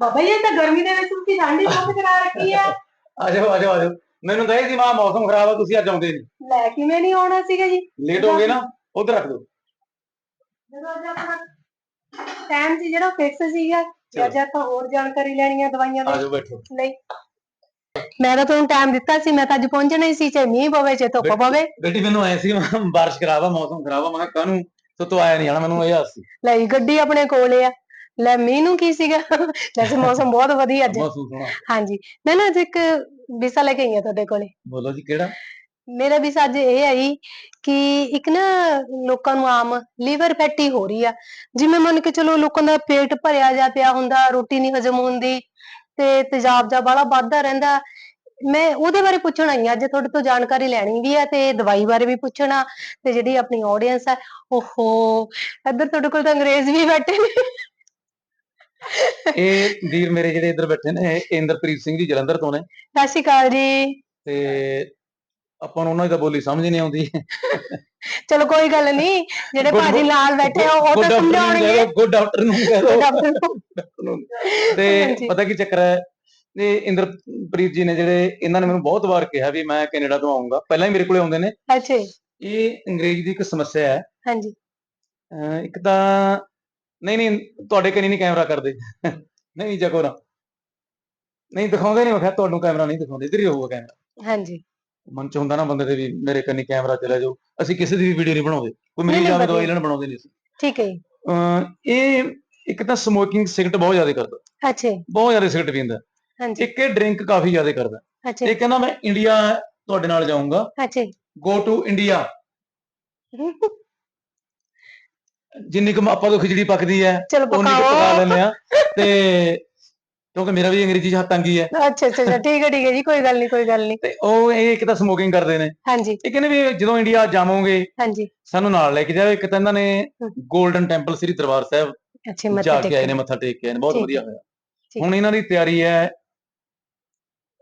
ਬਾਬਾ ਜੀ ਇਹ ਤਾਂ ਗਰਮੀ ਦੇ ਵਿੱਚ ਤੁਸੀਂ ਠੰਡੀ ਦੁੱਧ ਕਰਾ ਰੱਖੀ ਆ ਆ ਜਾਓ ਆ ਜਾਓ ਆ ਜਾਓ। ਮੈਨੂੰ ਤਾਂ ਇਹ ਸੀ ਮਾਂ ਮੌਸਮ ਖਰਾਬ ਆ ਤੁਸੀਂ ਅੱਜ ਆਉਂਦੇ ਨਹੀਂ। ਲੈ ਕਿਵੇਂ ਨਹੀਂ ਆਉਣਾ ਸੀਗਾ ਜੀ? ਲੇਟ ਹੋ ਗਏ ਨਾ ਉਧਰ ਰੱਖ ਦਿਓ ਜਦੋਂ ਅੱਜ ਆਪਣਾ ਟਾਈਮ ਸੀ ਜਿਹੜਾ ਫਿਕਸ ਸੀਗਾ ਤੇ ਅੱਜ ਆਪਾਂ ਹੋਰ ਜਾਣਕਾਰੀ ਲੈਣੀ ਆ ਦਵਾਈਆਂ ਆ ਦੇ ਜਾਓ ਬੈਠੋ। ਲਈ ਮੈਂ ਤਾਂ ਤੁਹਾਨੂੰ ਟਾਈਮ ਦਿੱਤਾ ਸੀ ਮੈਂ ਤਾਂ ਅੱਜ ਪਹੁੰਚਣਾ ਹੀ ਸੀ ਚਾਹੇ ਮੀਂਹ ਪਵੇ ਚਾਹੇ ਧੁੱਪ ਪਵੇ। ਬੇਟੀ ਮੈਨੂੰ ਐ ਸੀ ਮੈਂ ਬਾਰਿਸ਼ ਖਰਾਬ ਆ ਮੌਸਮ ਖਰਾਬ ਆ ਮੈਂ ਕਿਹਾ ਕਾਹਨੂੰ? ਤੋ ਤੋ ਆਇਆ ਨਹੀਂ ਜਾਣਾ ਮੈਨੂੰ ਇਹ ਆਸ ਸੀ। ਲੈ ਜੀ, ਗੱਡੀ ਆਪਣੇ ਕੋਲੇ ਆ। ਲੈ ਨੂੰ ਕੀ ਸੀਗਾ? ਵੈਸੇ ਮੌਸਮ ਬਹੁਤ ਵਧੀਆ ਅੱਜ। ਮੌਸਮ ਸੋਹਣਾ। ਹਾਂਜੀ। ਮੈਂ ਨਾ ਅੱਜ ਇੱਕ ਵਿਸਾ ਲੈ ਕੇ ਆਈ ਆ ਤੁਹਾਡੇ ਕੋਲੇ। ਬੋਲੋ ਜੀ ਕਿਹੜਾ? ਮੇਰਾ ਵੀ ਅੱਜ ਇਹ ਆਈ ਕਿ ਇੱਕ ਨਾ ਲੋਕਾਂ ਨੂੰ ਆਮ ਲੀਵਰ ਫੈਟੀ ਹੋ ਰਹੀ ਆ। ਜਿਵੇਂ ਮੰਨ ਕੇ ਚਲੋ ਲੋਕਾਂ ਦਾ ਪੇਟ ਭਰਿਆ ਜਾ ਪਿਆ ਹੁੰਦਾ ਰੋਟੀ ਨਹੀਂ ਹਜਮ ਹੁੰਦੀ ਤੇ ਤੇਜ਼ਾਬ ਜਾ ਬਾਹਲਾ ਵੱਧਦਾ ਰਹਿੰਦਾ। ਮੈਂ ਉਹਦੇ ਬਾਰੇ ਪੁੱਛਣ ਆਈ ਅੱਜ ਤੁਹਾਡੇ ਤੋਂ ਜਾਣਕਾਰੀ ਲੈਣੀ ਵੀ ਆ ਤੇ ਦਵਾਈ ਬਾਰੇ ਵੀ ਪੁੱਛਣਾ ਤੇ ਜਿਹੜੀ ਆਪਣੀ ਆਡੀਅנס ਆ ਓਹੋ ਇੱਧਰ ਤੁਹਾਡੇ ਕੋਲ ਤਾਂ ਅੰਗਰੇਜ਼ ਵੀ ਬੈਠੇ ਨੇ। ਇਹ ਵੀਰ ਮੇਰੇ ਜਿਹੜੇ ਇੱਧਰ ਬੈਠੇ ਨੇ ਇਹ ਇੰਦਰਪ੍ਰੀਤ ਸਿੰਘ ਜੀ ਜਲੰਧਰ ਤੋਂ ਨੇ। ਸਤਿ ਸ਼੍ਰੀ ਅਕਾਲ ਜੀ। ਤੇ ਆਪਾਂ ਨੂੰ ਉਹਨਾਂ ਦੀ ਤਾਂ ਬੋਲੀ ਸਮਝ ਨਹੀਂ ਆਉਂਦੀ। ਚਲੋ ਕੋਈ ਗੱਲ ਨਹੀਂ ਜਿਹੜੇ Good ਭਾਜੀ ਨਾਲ ਬੈਠੇ ਆ ਉਹ ਤਾਂ ਸਮਝਾਉਣਗੇ। ਗੁੱਡ ਆਫਟਰਨੂਨ ਕਹਿ Good afternoon। ਤੇ ਹਾਂਜੀ। ਪਤਾ ਕੀ ਚੱਕਰ ਹੈ ਇਹ ਇੰਦਰਪ੍ਰੀਤ ਜੀ ਨੇ ਜਿਹੜੇ ਇਹਨਾਂ ਨੇ ਮੈਨੂੰ ਬਹੁਤ ਵਾਰ ਕਿਹਾ ਵੀ ਮੈਂ ਕੈਨੇਡਾ ਤੋਂ ਆਉਂਗਾ ਪਹਿਲਾਂ ਹੀ ਮੇਰੇ ਕੋਲੇ ਆਉਂਦੇ ਨੇ। ਅੱਛਾ ਜੀ, ਇਹ ਅੰਗਰੇਜ਼ੀ ਦੀ ਇੱਕ ਸਮੱਸਿਆ ਹੈ। ਹਾਂਜੀ। ਅਹ ਇੱਕ ਤਾਂ ਨਹੀਂ ਨਹੀਂ ਤੁਹਾਡੇ ਕਨੀ ਨਹੀਂ ਕੈਮਰਾ ਕਰਦੇ। ਨਹੀਂ ਜਗੋ ਨਾ ਨਹੀਂ ਦਿਖਾਉਂਦੇ ਨਹੀਂ ਮੈਂ ਕਿਹਾ ਤੁਹਾਨੂੰ ਕੈਮਰਾ ਨਹੀਂ ਦਿਖਾਉਂਦੇ ਇਧਰ ਹੀ ਹੋਊਗਾ ਕੈਮਰਾ। ਹਾਂਜੀ। ਮਨ ਚ ਹੁੰਦਾ ਨਾ ਬੰਦੇ ਦੇ ਵੀ ਮੇਰੇ ਕਨੀ ਕੈਮਰਾ ਚਲਾ ਜਾਓ ਅਸੀਂ ਕਿਸੇ ਦੀ ਵੀ ਵੀਡੀਓ ਨਹੀਂ ਬਣਾਉਂਦੇ ਕੋਈ ਨਹੀਂ, ਆਵੇ ਦਵਾਈ। ਲੈਣ ਬਣਾਉਂਦੇ ਨਹੀਂ ਅਸੀਂ। ਠੀਕ ਹੈ ਜੀ। ਅਹ ਇਹ ਇੱਕ ਤਾਂ ਸਮੋਕਿੰਗ ਸਿਗਰਟ ਬਹੁਤ ਜ਼ਿਆਦਾ ਕਰਦਾ। ਅੱਛਾ ਬਹੁਤ ਜ਼ਿਆਦਾ ਸਿਗਰਟ ਪੀਂਦਾ। ਹਾਂਜੀ। ਇੱਕ ਇਹ ਡਰਿੰਕ ਕਾਫੀ ਜ਼ਿਆਦਾ ਕਰਦਾ। ਅੱਛਾ। ਇਹ ਕਹਿੰਦਾ ਮੈਂ ਇੰਡੀਆ ਤੁਹਾਡੇ ਨਾਲ ਜਾਊਂਗਾ। ਅੱਛਾ। ਗੋ ਟੂ ਇੰਡੀਆ ਜਿੰਨੀ ਕੁ ਆਪਾਂ ਤੋਂ ਖਿਚੜੀ ਪੱਕਦੀ ਹੈ ਚਲੋ ਉਨੀ ਕੁ ਪਕਾ ਪਕਾਓ। ਲੈਂਦੇ ਆ ਤੇ ਕਿਉਂਕਿ ਮੇਰਾ ਵੀ ਅੰਗਰੇਜ਼ੀ ਚ ਹੱਥ ਤੰਗੀ ਹੈ। ਅੱਛਾ ਅੱਛਾ ਅੱਛਾ, ਠੀਕ ਹੈ ਠੀਕ ਹੈ ਜੀ। ਕੋਈ ਗੱਲ ਨਹੀਂ ਕੋਈ ਗੱਲ ਨਹੀਂ ਤੇ ਉਹ ਇਹ ਇੱਕ ਤਾਂ ਸਮੋਕਿੰਗ ਕਰਦੇ ਨੇ। ਹਾਂਜੀ। ਇਹ ਕਹਿੰਦੇ ਵੀ ਜਦੋਂ ਇੰਡੀਆ ਜਾਵੋਗੇ ਹਾਂਜੀ। ਸਾਨੂੰ ਨਾਲ ਲੈ ਕੇ ਜਾਓ। ਇੱਕ ਤਾਂ ਇਹਨਾਂ ਨੇ ਹਮ। 골ਡਨ ਟੈਂਪਲ ਸ੍ਰੀ ਦਰਬਾਰ ਸਾਹਿਬ ਅੱਛਾ ਜਾ ਮੱਥਾ ਕੇ ਆਏ ਨੇ ਮੱਥਾ ਟੇਕ ਕੇ ਆਏ ਨੇ। ਬਹੁਤ ਠੀਕ। ਵਧੀਆ ਹੈ, ਹੋਇਆ। ਠੀਕ। ਹੁਣ ਇਹਨਾਂ ਦੀ ਤਿਆਰੀ ਹੈ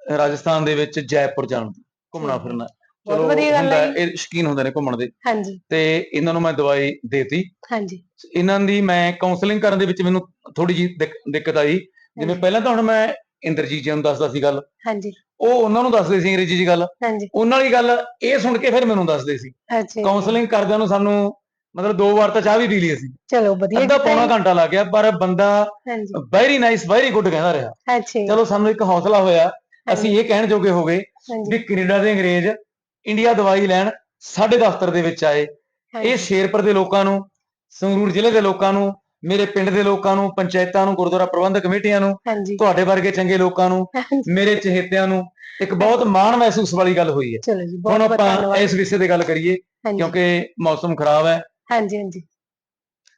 ਰਾਜਸਥਾਨ ਦੇ ਵਿੱਚ ਜੈਪੁਰ ਜਾਣ ਦੀ ਘੁੰਮਣਾ ਠੀਕ। ਹੈ। ਫਿਰਨਾ। ਬਹੁਤ ਵਧੀਆ ਗੱਲ ਹੁੰਦਾ ਹੈ ਹੈ, ਇਹ ਸ਼ੌਕੀਨ ਹੁੰਦੇ ਨੇ ਘੁੰਮਣ ਦੇ। ਹਾਂਜੀ। ਤੇ ਇਹਨਾਂ ਨੂੰ ਮੈਂ ਦਵਾਈ ਦੇਤੀ। ਹਾਂਜੀ। ਇਹਨਾਂ ਦੀ ਮੈਂ ਕਾਉਂਸਲਿੰਗ ਕਰਨ ਦੇ ਵਿੱਚ ਮੈਨੂੰ ਥੋੜੀ ਜੀ ਦਿੱਕਤ ਆਈ। ਜਿਵੇਂ ਹਾਂਜੀ, ਪਹਿਲਾਂ ਤਾਂ ਹੁਣ ਮੈਂ ਇੰਦਰਜੀਤ ਜੀ ਨੂੰ ਦੱਸਦਾ ਸੀ ਗੱਲ। ਹਾਂਜੀ। ਉਹ ਉਹਨਾਂ ਨੂੰ ਦੱਸਦੇ ਸੀ ਅੰਗਰੇਜ਼ੀ ਦੀ ਗੱਲ। ਹਾਂਜੀ। ਉਹਨਾਂ ਵਾਲੀ ਗੱਲ ਇਹ ਸੁਣ ਕੇ ਫਿਰ ਮੈਨੂੰ ਦੱਸਦੇ ਸੀ। ਅੱਛਾ। ਜੀ, ਕਾਉਂਸਲਿੰਗ ਕਰਦਿਆਂ ਨੂੰ ਸਾਨੂੰ ਮਤਲਬ ਦੋ ਵਾਰ ਤਾਂ ਚਾਹ ਵੀ ਪੀ ਲਈ ਅਸੀਂ। ਚਲੋ ਵਧੀਆ ਅੱਧਾ ਕੀਤਾ ਪੌਣਾ ਜੀ। ਘੰਟਾ ਲੱਗ ਗਿਆ ਪਰ ਬੰਦਾ ਹਾਂਜੀ। ਵੈਰੀ ਨਾਈਸ ਵੈਰੀ ਗੁੱਡ ਕਹਿੰਦਾ ਰਿਹਾ। ਅੱਛਾ। ਜੀ, ਚਲੋ ਸਾਨੂੰ ਇੱਕ ਹੌਸਲਾ ਹੋਇਆ। ਅਸੀਂ ਇਹ ਕਹਿਣ ਜੋਗੇ ਹੋ ਗਏ ਹਾਂਜੀ। ਵੀ ਕੈਨੇਡਾ ਦੇ ਅੰਗਰੇਜ਼ ਇੰਡੀਆ ਦਵਾਈ ਲੈਣ ਸਾਡੇ ਦਫ਼ਤਰ ਦੇ ਵਿੱਚ ਆਏ। ਇਹ ਸ਼ੇਰਪੁਰ ਦੇ ਲੋਕਾਂ ਨੂੰ ਸੰਗਰੂਰ ਜ਼ਿਲ੍ਹੇ ਦੇ ਲੋਕਾਂ ਨੂੰ ਮੇਰੇ ਪਿੰਡ ਦੇ ਲੋਕਾਂ ਨੂੰ ਪੰਚਾਇਤਾਂ ਨੂੰ ਗੁਰਦੁਆਰਾ ਪ੍ਰਬੰਧਕ ਕਮੇਟੀਆਂ ਨੂੰ ਤੁਹਾਡੇ ਵਰਗੇ ਚੰਗੇ ਲੋਕਾਂ ਨੂੰ ਮੇਰੇ ਚਹੇਤਿਆਂ ਨੂੰ ਇੱਕ ਬਹੁਤ ਮਾਣ ਮਹਿਸੂਸ ਵਾਲੀ ਗੱਲ ਹੋਈ ਹੈ। ਚਲੋ ਜੀ ਹੁਣ ਬਹੁਤ ਬਹੁਤ ਆਪਾਂ ਇਸ ਵਿਸ਼ੇ ਤੇ ਗੱਲ ਕਰੀਏ ਕਿਉਂਕਿ ਮੌਸਮ ਖਰਾਬ ਹੈ। ਹਾਂਜੀ ਹਾਂਜੀ।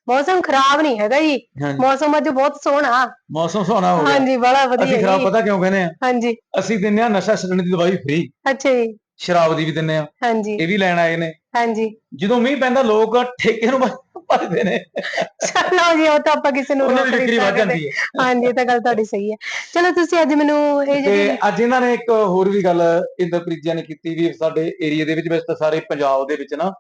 ਮੌਸਮ ਖਰਾਬ ਨਹੀਂ ਹੈਗਾ ਜੀ। ਮੌਸਮ ਅੱਜ ਬਹੁਤ ਸੋਹਣਾ। ਮੌਸਮ ਸੁਹਾਣਾ ਹੋ ਗਿਆ। ਹਾਂਜੀ ਬੜਾ ਵਧੀਆ ਅਸੀਂ ਖਰਾਬ ਪਤਾ ਕਿਉਂ ਕਹਿੰਦੇ ਆ ਹਾਂਜੀ। ਅਸੀਂ ਦਿੰਨੇ ਆ ਨਸ਼ਾ ਛੱਡਣ ਦੀ ਦਵਾਈ ਫ੍ਰੀ। ਅੱਛਾ ਜੀ। ਸ਼ਰਾਬ ਦੀ ਵੀ ਦਿੰਨੇ ਆ। ਹਾਂਜੀ। ਇਹ ਵੀ ਲੈਣ ਆਏ ਨੇ। ਹਾਂਜੀ। ਜਦੋਂ ਮੀਂਹ ਪੈਂਦਾ ਲੋਕ ਠੇਕੇ ਨੂੰ ਭੱਜਦੇ ਨੇ। ਚਲੋ ਜੀ ਉਹ ਤਾਂ ਆਪਾਂ ਕਿਸੇ ਨੂੰ ਉਹਨਾਂ ਦੀ ਵਿਕਰੀ ਵੱਧ ਜਾਂਦੀ ਹੈ। ਹਾਂਜੀ ਇਹ ਤਾਂ ਗੱਲ ਤੁਹਾਡੀ ਸਹੀ ਹੈ। ਚਲੋ ਤੁਸੀਂ ਅੱਜ ਮੈਨੂੰ ਇਹ ਤੇ ਜਿਹੜੀ ਅੱਜ ਇਹਨਾਂ ਨੇ ਇੱਕ ਹੋਰ ਵੀ ਗੱਲ ਇੰਦਰਪ੍ਰੀਤ ਜੀ ਨੇ ਕੀਤੀ ਵੀ ਸਾਡੇ ਏਰੀਆ ਦੇ ਵਿੱਚ ਵੈਸੇ ਤਾਂ ਸਾਰੇ ਪੰਜਾਬ ਦੇ ਵਿੱਚ ਨਾ।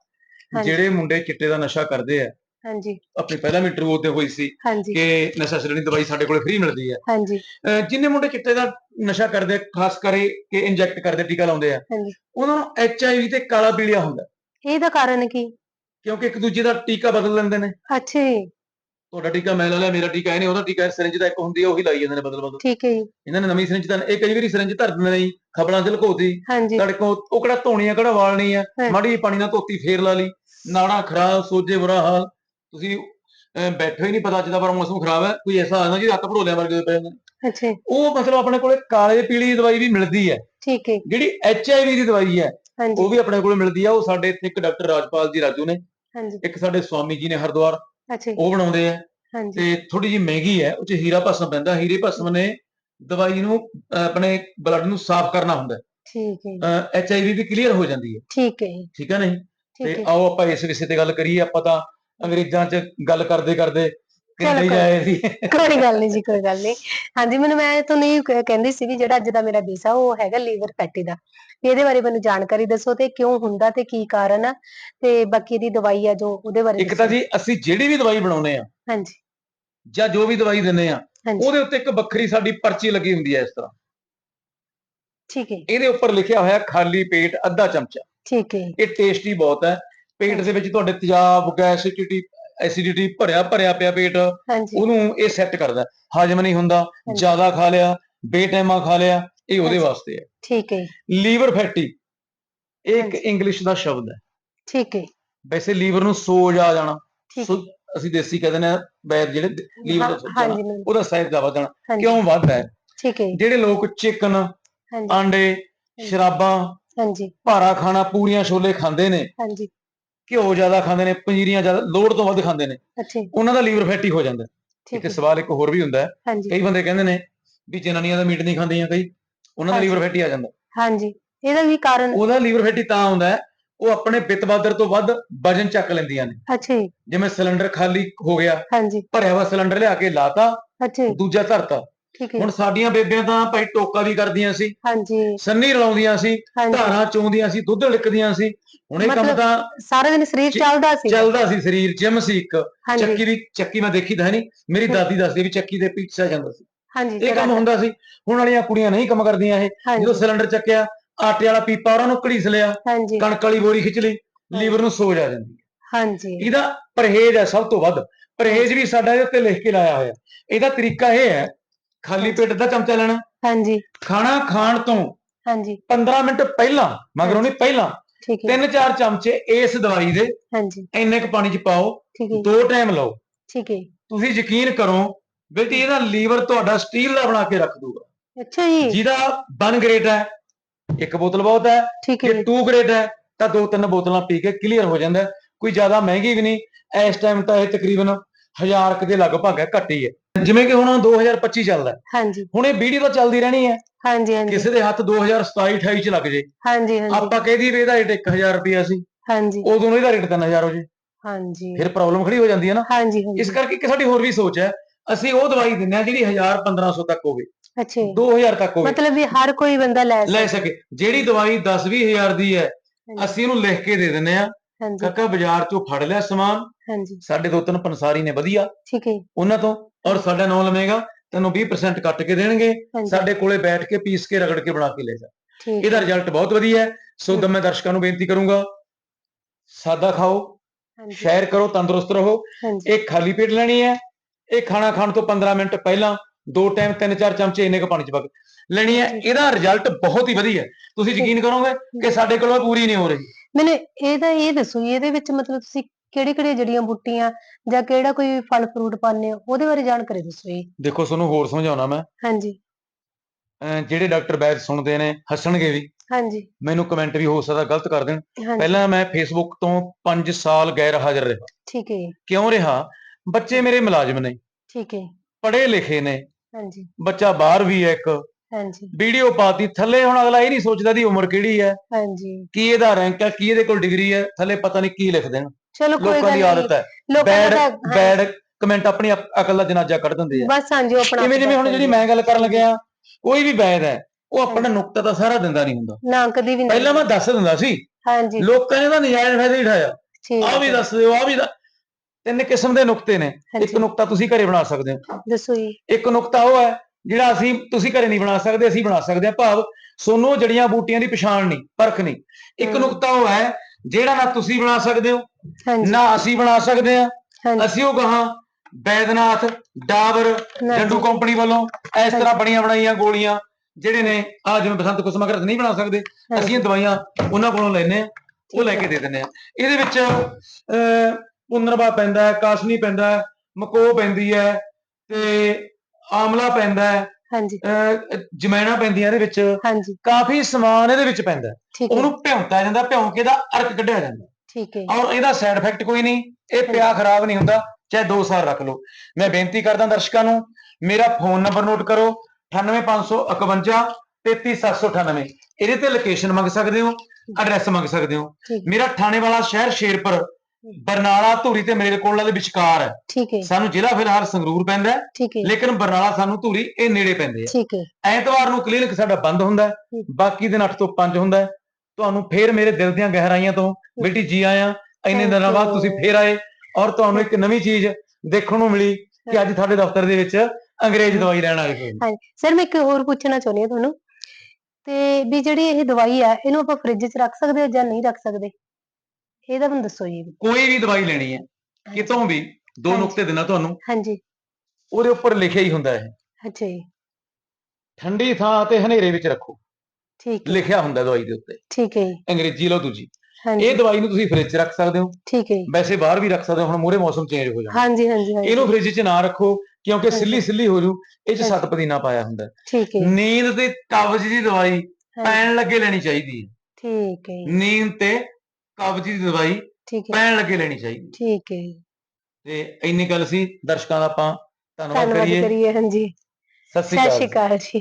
ਜਿਹੜੇ ਮੁੰਡੇ ਚਿੱਟੇ ਦਾ ਨਸ਼ਾ ਕਰਦੇ ਆ ਹਾਂਜੀ। ਆਪਣੀ ਪਹਿਲਾਂ ਇੰਟਰਵਿਊ ਤੇ ਹੋਈ ਸੀ ਹਾਂਜੀ। ਕਿ ਨਸ਼ਾ ਛੱਡਣ ਦਵਾਈ ਸਾਡੇ ਕੋਲੇ ਫ੍ਰੀ ਮਿਲਦੀ ਹੈ। ਹਾਂਜੀ। ਅਹ ਜਿੰਨੇ ਮੁੰਡੇ ਚਿੱਟੇ ਦਾ ਨਸ਼ਾ ਕਰਦੇ ਖਾਸ ਕਰੇ ਕਿ ਇੰਜੈਕਟ ਕਰਦੇ ਟੀਕਾ ਲਾਉਂਦੇ ਆ ਹਾਂਜੀ। ਉਹਨਾਂ ਨੂੰ ਐਚਆਈਵੀ ਤੇ ਕਾਲਾ ਪੀਲੀਆ ਹੁੰਦਾ। ਇਹਦਾ ਕਾਰਨ ਕੀ? ਕਿਉਂਕਿ ਇੱਕ ਦੂਜੇ ਦਾ ਟੀਕਾ ਬਦਲ ਲੈਂਦੇ ਨੇ। ਅੱਛਾ ਜੀ। ਤੁਹਾਡਾ ਟੀਕਾ ਮੈਂ ਲਾ ਲਿਆ ਮੇਰਾ ਟੀਕਾ ਇਹ ਨਹੀਂ ਉਹਦਾ ਟੀਕਾ ਸਿਰਿੰਜ ਦਾ ਇੱਕ ਹੁੰਦੀ ਹੈ ਉਹੀ ਲਾਈ ਜਾਂਦੇ ਨੇ ਬਦਲ ਬਦਲ। ਠੀਕ ਹੈ ਜੀ। ਇਹਨਾਂ ਨੇ ਨਵੀਂ ਸਿਰਿੰਜ ਤਾਂ ਇਹ ਕਈ ਵਾਰੀ ਸਿਰਿੰਜ ਧਰ ਦਿੰਦੇ ਨੇ ਖਬਰਾਂ 'ਚ ਲੁਕੋਤੀ ਹਾਂਜੀ। ਤੜਕੋ ਉਹ ਕਿਹੜਾ ਧੋਣੀ ਆ ਕਿਹੜਾ ਵਾਲਣੀ ਆ। ਮਾੜੀ ਪਾਣੀ ਨਾਲ ਧੋਤੀ ਫੇਰ ਲਾ ਲਈ। ਨਾੜਾ ਖਰਾਬ ਸੋਜੇ ਬੁਰਾ ਹਾਲ। ਤੁਸੀਂ ਬੈਠੇ ਹੀ ਨਹੀਂ ਪਤਾ ਅੱਜ ਦਾ ਪਰ ਮੌਸਮ ਖਰਾਬ ਹੈ। ਕੋਈ ਐਸਾ ਆਉਂਦਾ ਜੀ ਹੱਥ ਭੜੋਲਿਆਂ ਵਰਗੇ ਹੁੰਦੇ ਨੇ। ਅੱਛਾ ਜੀ, ਉਹ ਮਤਲਬ ਆਪਣੇ ਕੋਲੇ ਕਾਲੇ ਪੀਲੀ ਦਵਾਈ ਵੀ ਮਿਲਦੀ ਹੈ। ਠੀਕ ਹੈ। ਜਿਹੜੀ ਐਚਆਈਵੀ ਦੀ ਦਵਾਈ ਹੈ ਉਹ ਵੀ ਆਪਣੇ ਕੋਲੇ ਮਿਲਦੀ ਹੈ। ਉਹ ਸਾਡੇ ਇੱਥੇ ਇੱਕ ਡਾਕਟਰ ਰਾਜਪਾਲ ਜੀ ਰਾਜੂ ਨੇ। ਹਾਂਜੀ। ਇੱਕ ਸਾਡੇ ਸਵਾਮੀ ਜੀ ਨੇ ਹਰਦੁਆਰ। ਅੱਛਾ ਜੀ, ਉਹ ਬਣਾਉਂਦੇ ਆ ਹਾਂਜੀ। ਤੇ ਥੋੜੀ ਜਿਹੀ ਮਹਿੰਗੀ ਹੈ। ਉਹ ਚ ਹੀਰਾ ਭਸਮ ਪੈਂਦਾ। ਹੀਰੇ ਭਸਮ ਨੇ ਦਵਾਈ ਨੂੰ ਆਪਣੇ ਬਲੱਡ ਨੂੰ ਸਾਫ਼ ਕਰਨਾ ਹੁੰਦਾ ਠੀਕ ਹੈ। ਜੀ, ਐਚਆਈਵੀ ਵੀ ਕਲੀਅਰ ਹੋ ਜਾਂਦੀ ਹੈ। ਠੀਕ ਹੈ ਜੀ, ਠੀਕ ਹੈ ਨਹੀਂ? ਤੇ ਆਓ ਆਪਾਂ ਇਸ ਵਿਸ਼ੇ ਤੇ ਗੱਲ ਕਰੀਏ। ਆਪਾਂ ਤਾਂ ਅੰਗਰੇਜ਼ਾਂ 'ਚ ਗੱਲ ਕਰਦੇ ਕਰਦੇ ਕਿੰਨੇ ਚਲੋ ਜਾਏ ਸੀ। ਕੋਈ ਗੱਲ ਨਹੀਂ ਜੀ ਕੋਈ ਗੱਲ ਨਹੀਂ ਹਾਂਜੀ ਮੈਨੂੰ ਮੈਂ ਤੁਹਾਨੂੰ ਇਹ ਕ- ਕਹਿੰਦੀ ਸੀ ਵੀ ਜਿਹੜਾ ਅੱਜ ਦਾ ਮੇਰਾ ਵੀਜ਼ਾ ਉਹ ਹੈਗਾ ਲੀਵਰ ਫੈਟੀ ਦਾ। ਇਹਦੇ ਬਾਰੇ ਮੈਨੂੰ ਜਾਣਕਾਰੀ ਦੱਸੋ ਤੇ ਕਿਉਂ ਹੁੰਦਾ ਤੇ ਕੀ ਕਾਰਨ ਆ? ਤੇ ਬਾਕੀ ਇਹਦੀ ਦਵਾਈ ਆ ਜੋ ਉਹਦੇ ਬਾਰੇ ਇੱਕ ਤਾਂ ਜੀ ਅਸੀਂ ਜਿਹੜੀ ਵੀ ਦਵਾਈ ਬਣਾਉਨੇ ਆ ਹਾਂਜੀ। ਜਾਂ ਜੋ ਵੀ ਦਵਾਈ ਦਿੰਨੇ ਆ ਹਾਂਜੀ। ਉਹਦੇ ਉੱਤੇ ਇੱਕ ਵੱਖਰੀ ਸਾਡੀ ਪਰਚੀ ਲੱਗੀ ਹੁੰਦੀ ਹੈ ਇਸ ਤਰ੍ਹਾਂ। ਠੀਕ ਹੈ। ਇਹਦੇ ਉੱਪਰ ਲਿਖਿਆ ਹੋਇਆ ਖਾਲੀ ਪੇਟ ਅੱਧਾ ਚਮਚਾ। ਠੀਕ ਹੈ। ਇਹ ਟੇਸਟੀ ਬਹੁਤ ਹੈ। ਪੇਟ ਦੇ ਵਿੱਚ ਤੁਹਾਡੇ ਤੇਜ਼ਾਬ ਗੈਸਿਟੀ ਐਸਿਡਿਟੀ ਭਰਿਆ ਭਰਿਆ ਪਿਆ ਪੇਟ। ਉਹਨੂੰ ਇਹ ਸੈੱਟ ਕਰਦਾ। ਹਜਮ ਨਹੀਂ ਹੁੰਦਾ। ਜ਼ਿਆਦਾ ਖਾ ਲਿਆ ਬੇਟਾਈਮਾ ਖਾ ਲਿਆ ਇਹ ਉਹਦੇ। ਵਾਸਤੇ ਹੈ। ਠੀਕ ਹੈ ਲੀਵਰ ਫੈਟੀ ਇਹ ਇੱਕ। ਇੰਗਲਿਸ਼ ਦਾ ਸ਼ਬਦ ਹੈ। ਠੀਕ ਹੈ। ਵੈਸੇ ਲੀਵਰ ਨੂੰ ਸੋਜ ਆ ਜਾਣਾ। ਅਸੀਂ ਦੇਸੀ ਕਹਿੰਦੇ ਨੇ ਵੈਦ ਜਿਹੜੇ ਲੀਵਰ ਦਾ ਸੋਜ ਜਾਣਾ ਉਹਦਾ ਸਾਈਜ਼ ਦਾ ਵਧਣਾ ਕਿਉਂ ਵੱਧਦਾ ਹੈ? ਠੀਕ ਹੈ। ਜਿਹੜੇ ਲੋਕ ਚਿਕਨ ਆਂਡੇ ਸ਼ਰਾਬਾਂ ਹਾਂਜੀ। ਭਾਰਾ ਖਾਣਾ ਪੂਰੀਆਂ ਛੋਲੇ ਖਾਂਦੇ ਨੇ ਹਾਂਜੀ। ਘਿਓ ਜ਼ਿਆਦਾ ਖਾਂਦੇ ਨੇ ਪੰਜੀਰੀਆਂ ਜ਼ਿਆਦਾ ਲੋੜ ਤੋਂ ਵੱਧ ਖਾਂਦੇ ਨੇ। ਅੱਛਾ ਉਹਨਾਂ ਦਾ ਲੀਵਰ ਫੈਟੀ ਹੋ ਜਾਂਦਾ। ਠੀਕ ਹੈ ਸਵਾਲ ਇੱਕ ਹੋਰ ਵੀ ਹੁੰਦਾ ਹੈ। ਕਈ ਬੰਦੇ ਕਹਿੰਦੇ ਨੇ ਵੀ ਜਨਾਨੀਆਂ ਦਾ ਮੀਟ ਨਹੀਂ ਖਾਂਦੀਆਂ ਕਈ ਉਹਨਾਂ ਦਾ। ਲੀਵਰ ਫੈਟੀ ਆ ਜਾਂਦਾ। ਹਾਂਜੀ। ਇਹਦਾ ਵੀ ਕਾਰਨ ਉਹਦਾ ਲੀਵਰ ਫੈਟੀ ਤਾਂ ਹੁੰਦਾ ਹੈ ਉਹ ਆਪਣੇ ਪਿੱਤ ਬਾਦਰ ਤੋਂ ਵੱਧ ਵਜਨ ਚੱਕ ਲੈਂਦੀਆਂ ਨੇ। ਅੱਛਾ ਜੀ। ਜਿਵੇਂ ਸਿਲੰਡਰ ਖਾਲੀ ਹੋ ਗਿਆ ਹਾਂਜੀ। ਭਰਿਆ ਹੋਇਆ ਸਿਲੰਡਰ ਲਿਆ ਕੇ ਲਾਤਾ ਅੱਛਾ ਦੂਜਾ ਧਰਤਾ। ਠੀਕ ਹੈ ਹੁਣ ਸਾਡੀਆਂ ਬੇਬਿਆਂ ਤਾਂ ਭਾਈ ਟੋਕਾ ਵੀ ਕਰਦੀਆਂ ਸੀ ਹਾਂਜੀ। ਸੰਨੀ ਰਲਾਉਂਦੀਆਂ ਸੀ ਹਾਂਜੀ। ਧਾਰਾਂ ਚੋਂਦੀਆਂ ਸੀ ਦੁੱਧ ਲਿਕਦੀਆਂ ਸੀ ਹੁਣ ਇਹ ਕੰਮ ਮਤਲਬ ਤਾਂ ਸਾਰਾ ਦਿਨ ਸਰੀਰ ਚੱਲਦਾ ਸੀ। ਚੱਲਦਾ ਸੀ ਸਰੀਰ ਜਿਮ ਸੀ ਇੱਕ। ਹਾਂਜੀ। ਚੱਕੀ ਵੀ ਚੱਕੀ ਮੈਂ ਦੇਖੀ ਤਾਂ ਹੈ ਨਹੀਂ ਮੇਰੀ। ਦਾਦੀ ਦੱਸਦੀ ਵੀ ਚੱਕੀ ਤੇ ਪੀਛਾ ਜਾਂਦਾ ਸੀ। ਹਾਂਜੀ ਇਹ ਕੰਮ ਹੁੰਦਾ ਸੀ। ਹੁਣ ਵਾਲੀਆਂ ਕੁੜੀਆਂ ਨਹੀਂ ਕੰਮ ਕਰਦੀਆਂ ਇਹ। ਹਾਂਜੀ। ਜਦੋਂ ਸਿਲੰਡਰ ਚੱਕਿਆ ਆਟੇ ਵਾਲਾ ਪੀਪਾ ਉਹਨਾਂ ਨੂੰ ਘੜੀਸ ਲਿਆ ਹਾਂਜੀ। ਕਣਕ ਵਾਲੀ ਬੋਰੀ ਖਿੱਚ ਲਈ ਲੀਵਰ ਨੂੰ ਸੋਜ ਆ ਜਾਂਦੀ। ਹੈ ਹਾਂਜੀ। ਇਹਦਾ ਪਰਹੇਜ਼ ਹੈ ਸਭ ਤੋਂ ਵੱਧ। ਪਰਹੇਜ਼ ਵੀ ਸਾਡਾ ਇਹਦੇ ਉੱਤੇ ਲਿਖ ਕੇ ਲਾਇਆ ਹੋਇਆ। ਇਹਦਾ ਤਰੀਕਾ ਇਹ ਹੈ ਖਾਲੀ ਪੇਟ ਦਾ ਚਮਚਾ ਲੈਣਾ। ਹਾਂਜੀ। ਖਾਣਾ ਖਾਣ ਤੋਂ ਹਾਂਜੀ। 15 ਮਿੰਟ ਪਹਿਲਾਂ ਮਗਰੋਂ ਨਹੀਂ ਪਹਿਲਾਂ ਠੀਕ ਹੈ। ਤਿੰਨ ਚਾਰ ਚਮਚੇ ਇਸ ਦਵਾਈ ਦੇ ਹਾਂਜੀ। ਇੰਨੇ ਕੁ ਪਾਣੀ 'ਚ ਪਾਓ ਠੀਕ ਹੈ। ਦੋ ਟਾਈਮ ਲਓ। ਠੀਕ ਹੈ। ਤੁਸੀਂ ਯਕੀਨ ਕਰੋ ਬੇਟੀ ਇਹਦਾ ਲੀਵਰ ਤੁਹਾਡਾ ਸਟੀਲ ਦਾ ਬਣਾ ਕੇ ਰੱਖ ਦੂਗਾ। ਅੱਛਾ ਜੀ। ਜਿਹਦਾ 1 ਗ੍ਰੇਡ ਹੈ ਇੱਕ ਬੋਤਲ ਬਹੁਤ ਹੈ ਠੀਕ ਹੈ। ਜੇ 2 ਗ੍ਰੇਡ ਹੈ ਤਾਂ ਦੋ ਤਿੰਨ ਬੋਤਲਾਂ ਪੀ ਕੇ ਕਲੀਅਰ ਹੋ ਜਾਂਦਾ ਹੈ। ਕੋਈ ਜ਼ਿਆਦਾ ਮਹਿੰਗੀ ਵੀ ਨਹੀਂ ਇਸ ਟਾਈਮ ਤਾਂ ਇਹ ਤਕਰੀਬਨ 1000 ਕੁ ਦੇ ਲਗਭਗ ਹੈ ਘੱਟ ਹੀ ਹੈ। ਜਿਵੇਂ ਕਿ ਹੁਣ 2025 ਚੱਲਦਾ ਹੈ। ਹਾਂਜੀ। ਹੁਣ ਇਹ ਵੀਡੀਓ ਤਾਂ ਚੱਲਦੀ ਰਹਿਣੀ ਹੈ। ਹਾਂਜੀ ਹਾਂਜੀ। ਕਿਸੇ ਦੇ ਹੱਥ 2027 28 ਚ ਲੱਗ ਜੇ। ਹਾਂਜੀ ਹਾਂਜੀ। ਆਪਾਂ ਕਹਿ ਦਈਏ ਵੀ ਇਹਦਾ ਰੇਟ 1000 ਰੁਪਿਆ ਸੀ। ਹਾਂਜੀ। ਉਦੋਂ ਇਹਦਾ ਰੇਟ 3000 ਹੋ ਜੇ। ਹਾਂਜੀ। ਫਿਰ ਪ੍ਰੋਬਲਮ ਖੜੀ ਹੋ ਜਾਂਦੀ ਹੈ ਨਾ। ਹਾਂਜੀ ਹਾਂਜੀ। ਇਸ ਕਰਕੇ ਇੱਕ ਸਾਡੀ ਹੋਰ ਵੀ ਸੋਚ ਹੈ। ਅਸੀਂ ਉਹ ਦਵਾਈ ਦਿੰਦੇ ਆ ਜਿਹੜੀ 1000 1500 ਤੱਕ ਹੋਵੇ। ਅੱਛਾ ਜੀ। 2000 ਤੱਕ ਹੋਵੇ। ਮਤਲਬ ਵੀ ਹਰ ਕੋਈ ਬੰਦਾ ਲੈ ਲੈ ਸਕੇ। ਜਿਹੜੀ ਦਵਾਈ 10 20000 ਦੀ ਹੈ ਹਾਂਜੀ। ਅਸੀਂ ਉਹਨੂੰ ਲਿਖ ਕੇ ਦੇ ਦਿੰਦੇ ਆ ਹਾਂਜੀ। ਕਾਕਾ ਬਾਜ਼ਾਰ ਚੋਂ ਫੜ ਲਿਆ ਸਮਾਨ। ਹਾਂਜੀ। ਸਾਡੇ ਦੋ ਤਿੰਨ ਪੰਸਾਰੀ ਨੇ ਵਧੀਆ। ਠੀਕ ਹੈ ਉਹਨਾਂ ਤੋਂ। ਔਰ ਸਾਡਾ ਨਾਮ ਲਵੇਗਾ ਤੈਨੂੰ 20% ਕੱਟ ਕੇ ਦੇਣਗੇ। ਹਾਂਜੀ। ਸਾਡੇ ਕੋਲੇ ਬੈਠ ਕੇ ਪੀਸ ਕੇ ਰਗੜ ਕੇ ਬਣਾ ਕੇ ਲੈ ਜਾ। ਠੀਕ ਇਹਦਾ ਰਿਜ਼ਲਟ ਬਹੁਤ ਵਧੀਆ ਹੈ। ਸੋ ਤਾਂ ਮੈਂ ਦਰਸ਼ਕਾਂ ਨੂੰ ਬੇਨਤੀ ਕਰੂੰਗਾ ਸਾਦਾ ਖਾਓ ਹਾਂਜੀ। ਸ਼ੈਰ ਕਰੋ ਤੰਦਰੁਸਤ ਰਹੋ। ਹਾਂਜੀ। ਇਹ ਖਾਲੀ ਪੇਟ ਲੈਣੀ ਹੈ। ਇਹ ਖਾਣਾ ਖਾਣ ਤੋਂ 15 ਮਿੰਟ ਪਹਿਲਾਂ ਦੋ ਟਾਈਮ ਤਿੰਨ ਚਾਰ ਚਮਚੇ ਇੰਨੇ ਕੁ ਪਾਣੀ ਚ ਪਾ ਕੇ ਲੈਣੀ ਹੈ। ਇਹਦਾ ਰਿਜ਼ਲਟ ਬਹੁਤ ਹੀ ਵਧੀਆ ਹੈ। ਤੁਸੀਂ ਯਕੀਨ ਕਰੋਗੇ ਕਿ ਸਾਡੇ ਕੋਲੋਂ ਪੂਰੀ ਨਹੀਂ ਹੋ ਰਹੀ। ਮੈਨੂੰ ਇਹਦਾ ਇਹ ਦੱਸੋ ਜੀ, ਇਹਦੇ ਵਿੱਚ ਮਤਲਬ ਤੁਸੀਂ ਕਿਹੜੀ ਕਿਹੜੀ ਜੜੀਆਂ ਬੂਟੀਆਂ ਜਾਂ ਕਿਹੜਾ ਕੋਈ ਫਲ ਫਰੂਟ ਪਾਉਂਦੇ ਹੋ ਉਹਦੇ ਬਾਰੇ ਜਾਣਕਾਰੀ ਦੱਸੋ ਜੀ। ਦੇਖੋ ਤੁਹਾਨੂੰ ਹੋਰ ਸਮਝਾਉਣਾ ਮੈਂ। ਹਾਂਜੀ। ਅਹ ਜਿਹੜੇ ਡਾਕਟਰ ਬੈਦ ਸੁਣਦੇ ਨੇ ਹੱਸਣਗੇ ਵੀ। ਹਾਂਜੀ। ਮੈਨੂੰ ਕਮੈਂਟ ਵੀ ਹੋ ਸਕਦਾ ਗਲਤ ਕਰ ਦੇਣ। ਹਾਂਜੀ। ਪਹਿਲਾਂ ਮੈਂ ਫੇਸਬੁੱਕ ਤੋਂ 5 ਸਾਲ ਗੈਰ ਹਾਜ਼ਰ ਰਿਹਾ। ਠੀਕ ਹੈ ਜੀ, ਕਿਉਂ ਰਿਹਾ? ਬੱਚੇ ਮੇਰੇ ਮੁਲਾਜ਼ਮ ਨੇ। ਠੀਕ ਹੈ। ਪੜ੍ਹੇ ਲਿਖੇ ਨੇ। ਹਾਂਜੀ। ਬੱਚਾ ਬਾਹਰ ਵੀ ਹੈ ਇੱਕ। ਹਾਂਜੀ। ਵੀਡੀਓ ਪਾਤੀ ਥੱਲੇ ਹੁਣ ਅਗਲਾ ਇਹ ਨਹੀਂ ਸੋਚਦਾ ਦੀ ਉਮਰ ਕਿਹੜੀ ਹੈ ਹਾਂਜੀ। ਕੀ ਇਹਦਾ ਰੈਂਕ ਹੈ ਕੀ ਇਹਦੇ ਕੋਲ ਡਿਗਰੀ ਹੈ ਥੱਲੇ ਪਤਾ ਨਹੀਂ ਕੀ ਲਿਖ ਦੇਣ। ਚਲੋ ਕੋਈ ਲੋਕਾਂ ਗੱਲ ਦੀ ਆਦਤ ਹੈ। ਬੈਡ ਬੈਡ ਕਮੈਂਟ ਆਪਣੀ ਅਕ- ਅਕਲ ਦਾ ਜਨਾਜ਼ਾ ਕੱਢ ਦਿੰਦੇ ਆ। ਬਸ ਹਾਂਜੀ ਉਹ ਆਪਣਾ ਜਿਵੇਂ ਜਿਵੇਂ ਹੁਣ ਜਿਹੜੀ ਮੈਂ ਗੱਲ ਕਰਨ ਲੱਗਿਆ ਕੋਈ ਵੀ ਬੈਦ ਹੈ ਉਹ ਆਪਣਾ ਨੁਕਤਾ ਤਾਂ ਸਾਰਾ ਦਿੰਦਾ ਨਹੀਂ ਹੁੰਦਾ। ਨਾ ਕਦੀ ਵੀ ਨਹੀਂ ਪਹਿਲਾਂ ਮੈਂ ਦੱਸ ਦਿੰਦਾ ਸੀ। ਹਾਂਜੀ। ਲੋਕਾਂ ਨੇ ਤਾਂ ਨਜਾਇਜ਼ ਫਾਇਦਾ ਹੀ ਉਠਾਇਆ। ਠੀਕ ਆਹ ਵੀ ਹੈ ਦੱਸ ਦਿਓ ਆਹ ਵੀ ਦੱਸ- ਤਿੰਨ ਕਿਸਮ ਦੇ ਨੁਕਤੇ ਨੇ। ਇੱਕ ਹਾਂਜੀ। ਨੁਕਤਾ ਤੁਸੀਂ ਘਰੇ ਬਣਾ ਸਕਦੇ ਹੋ। ਦੱਸੋ ਜੀ। ਇੱਕ ਨੁਕਤਾ ਉਹ ਹੈ ਜਿਹੜਾ ਅਸੀਂ ਤੁਸੀਂ ਘਰੇ ਨਹੀਂ ਬਣਾ ਸਕਦੇ ਅਸੀਂ ਬਣਾ ਸਕਦੇ ਹਾਂ ਭਾਵ ਸੋਨੂੰ ਜੜੀਆਂ ਬੂਟੀਆਂ ਦੀ ਪਛਾਣ ਨਹੀਂ ਪਰਖ ਨਹੀਂ। ਇੱਕ। ਨੁਕਤਾ ਉਹ ਹੈ ਜਿਹੜਾ ਨਾ ਤੁਸੀਂ ਬਣਾ ਸਕਦੇ ਹੋ ਨਾ ਅਸੀਂ ਬਣਾ ਸਕਦੇ ਹਾਂਜੀ। ਅਸੀਂ ਉਹ ਗਾਹਾਂ ਬੈਦਨਾਥ ਡਾਬਰ ਨਾ ਜੰਡੂ। ਕੰਪਨੀ ਵੱਲੋਂ ਇਸ ਤਰ੍ਹਾਂ ਬਣੀਆਂ ਬਣਾਈਆਂ ਗੋਲੀਆਂ ਜਿਹੜੇ ਨੇ ਆ ਜਿਵੇਂ ਬਸੰਤ ਕੁਸਮਾ ਘਰ ਨਹੀਂ ਬਣਾ ਸਕਦੇ ਅਸੀਂ ਇਹ ਦਵਾਈਆਂ ਉਹਨਾਂ ਕੋਲੋਂ ਲੈਨੇ ਆ ਉਹ ਲੈ ਕੇ ਦੇ ਦਿੰਦੇ ਆ ਇਹਦੇ ਵਿੱਚ ਪੁਨਰਵਾ ਪੈਂਦਾ ਹੈ ਕਾਸਨੀ ਪੈਂਦਾ ਹੈ ਮਕੋ ਪੈਂਦੀ ਹੈ ਤੇ ਆਮਲਾ ਪੈਂਦਾ ਹੈ ਹਾਂਜੀ। ਅਹ ਜਮੈਣਾ ਪੈਂਦੀਆਂ ਇਹਦੇ ਵਿੱਚ ਹਾਂਜੀ। ਕਾਫੀ ਸਮਾਨ ਇਹਦੇ ਵਿੱਚ ਪੈਂਦਾ ਉਹਨੂੰ ਭਿਉਂਤਾ ਜਾਂਦਾ ਭਿਉਂ ਕੇ ਦਾ ਅਰਕ ਕੱਢਿਆ ਜਾਂਦਾ। ਠੀਕ ਹੈ। ਔਰ ਇਹਦਾ ਸਾਈਡ ਇਫੈਕਟ ਕੋਈ ਨਹੀਂ ਇਹ ਪਿਆ ਖਰਾਬ ਨਹੀਂ ਹੁੰਦਾ ਚਾਹੇ 2 ਸਾਲ ਰੱਖ ਲਓ। ਮੈਂ ਬੇਨਤੀ ਕਰਦਾ ਦਰਸ਼ਕਾਂ ਨੂੰ ਮੇਰਾ ਫੋਨ ਨੰਬਰ ਨੋਟ ਕਰੋ 98551 33798 ਇਹਦੇ ਤੇ ਲੋਕੇਸ਼ਨ ਮੰਗ ਸਕਦੇ ਹੋ ਐਡਰੈਸ ਮੰਗ ਸਕਦੇ ਹੋ। ਮੇਰਾ ਥਾਣੇ ਵਾਲਾ ਸ਼ਹਿਰ ਸ਼ੇਰਪੁਰ। ਬਰਨਾਲਾ ਧੂਰੀ ਤੇ ਮੇਰੇ ਕੋਲ ਦੇ ਵਿਚਕਾਰ ਹੈ। ਠੀਕ ਹੈ ਸਾਨੂੰ ਜ਼ਿਲ੍ਹਾ ਫਿਲਹਾਲ ਸੰਗਰੂਰ ਪੈਂਦਾ ਹੈ, ਠੀਕ ਹੈ ਲੇਕਿਨ ਬਰਨਾਲਾ ਸਾਨੂੰ ਧੂਰੀ ਇਹ ਨੇੜੇ ਪੈਂਦੇ ਆ ਠੀਕ ਹੈ। ਐਤਵਾਰ ਨੂੰ ਕਲੀਨਿਕ ਸਾਡਾ ਬੰਦ ਹੁੰਦਾ ਹੈ। ਬਾਕੀ ਦਿਨ 8 ਤੋਂ 5 ਹੁੰਦਾ ਹੈ। ਤੁਹਾਨੂੰ ਫੇਰ ਮੇਰੇ ਦਿਲ ਦੀਆਂ ਗਹਿਰਾਈਆਂ ਤੋਂ ਬੇਟੀ ਜੀ ਆਇਆਂ ਇੰਨੇ Thank ਦਿਨਾਂ ਬਾਅਦ you. ਤੁਸੀਂ ਫੇਰ ਆਏ ਔਰ ਤੁਹਾਨੂੰ ਇੱਕ ਨਵੀਂ ਚੀਜ਼ ਦੇਖਣ ਨੂੰ ਮਿਲੀ ਕਿ ਅੱਜ ਤੁਹਾਡੇ ਦਫ਼ਤਰ ਦੇ ਵਿੱਚ ਅੰਗਰੇਜ਼ ਦਵਾਈ ਲੈਣ ਆਏ ਹੋਏ ਨੇ। ਹਾਂਜੀ। ਸਰ ਮੈਂ ਇੱਕ ਹੋਰ ਪੁੱਛਣਾ ਚਾਹੁੰਦੀ ਹਾਂ ਤੁਹਾਨੂੰ। ਤੇ ਵੀ ਜਿਹੜੀ ਇਹ ਦਵਾਈ ਆ ਇਹਨੂੰ ਆਪਾਂ ਫ੍ਰਿਜ 'ਚ ਰੱਖ ਸਕਦੇ ਹਾਂ ਜਾਂ ਨਹੀਂ ਰੱਖ ਸਕਦੇ? ਇਹਦਾ ਮੈਨੂੰ ਦੱਸੋ ਜੀ। ਕੋਈ ਵੀ ਦਵਾਈ ਲੈਣੀ ਹੈ ਕਿਤੋਂ ਵੀ ਦੋ ਹਾਂਜੀ। ਨੁਕਤੇ ਦੇਣਾ ਤੁਹਾਨੂੰ। ਹਾਂਜੀ। ਉਹਦੇ ਉੱਪਰ ਲਿਖਿਆ ਹੀ ਹੁੰਦਾ ਹੈ ਅੱਛਾ ਜੀ। ਠੰਡੀ ਥਾਂ ਤੇ ਹਨੇਰੇ ਵਿੱਚ ਰੱਖੋ। ਠੀਕ ਹੈ। ਲਿਖਿਆ ਹੁੰਦਾ ਦਵਾਈ ਦੇ ਉੱਤੇ। ਠੀਕ ਹੈ ਜੀ। ਅੰਗਰੇਜ਼ੀ ਲਓ ਦੂਜੀ। ਹਾਂਜੀ। ਇਹ ਦਵਾਈ ਨੂੰ ਤੁਸੀਂ ਫ੍ਰਿਜ 'ਚ ਰੱਖ ਸਕਦੇ ਹੋ। ਠੀਕ ਹੈ ਜੀ। ਵੈਸੇ ਬਾਹਰ ਵੀ ਰੱਖ ਸਕਦੇ ਹੋ ਹੁਣ ਮੂਰੇ ਮੌਸਮ ਚੇਂਜ ਹੋ ਜਾਣਾ। ਹਾਂਜੀ ਹਾਂਜੀ ਹਾਂਜੀ। ਇਹਨੂੰ ਫ੍ਰਿਜ 'ਚ ਨਾ ਰੱਖੋ ਕਿਉਂਕਿ ਹਾਂਜੀ। ਸਿੱਲੀ ਸਿੱਲੀ ਹੋ ਜੂ ਇਹ 'ਚ। ਸੱਤ ਪਦੀਨਾ ਪਾਇਆ ਹੁੰਦਾ। ਹੈ। ਠੀਕ ਹੈ ਜੀ, ਨੀਂਦ ਤੇ ਕਬਜ਼ ਦੀ ਦਵਾਈ ਹਾਂਜੀ, ਪੈਣ ਲੱਗੇ ਲੈਣੀ ਚਾਹੀਦੀ ਹੈ। ਠੀਕ ਹੈ ਜੀ, ਨੀਂਦ ਤੇ ਕਬਜ਼ ਦੀ ਦਵਾਈ ਠੀਕ ਹੈ। ਪੈਣ ਲੱਗੇ ਲੈਣੀ ਚਾਹੀਦੀ। ਠੀਕ ਹੈ। ਤੇ ਇੰਨੀ ਗੱਲ ਸੀ ਦਰਸ਼ਕਾਂ ਦਾ ਆਪਾਂ ਧੰਨਵਾਦ ਧੰਨਵਾਦ ਕਰੀਏ। ਕਰੀਏ ਹਾਂਜੀ। ਸਤਿ ਸਤਿ ਸ਼੍ਰੀ ਸ਼੍ਰੀ ਅਕਾਲ ਅਕਾਲ ਜੀ।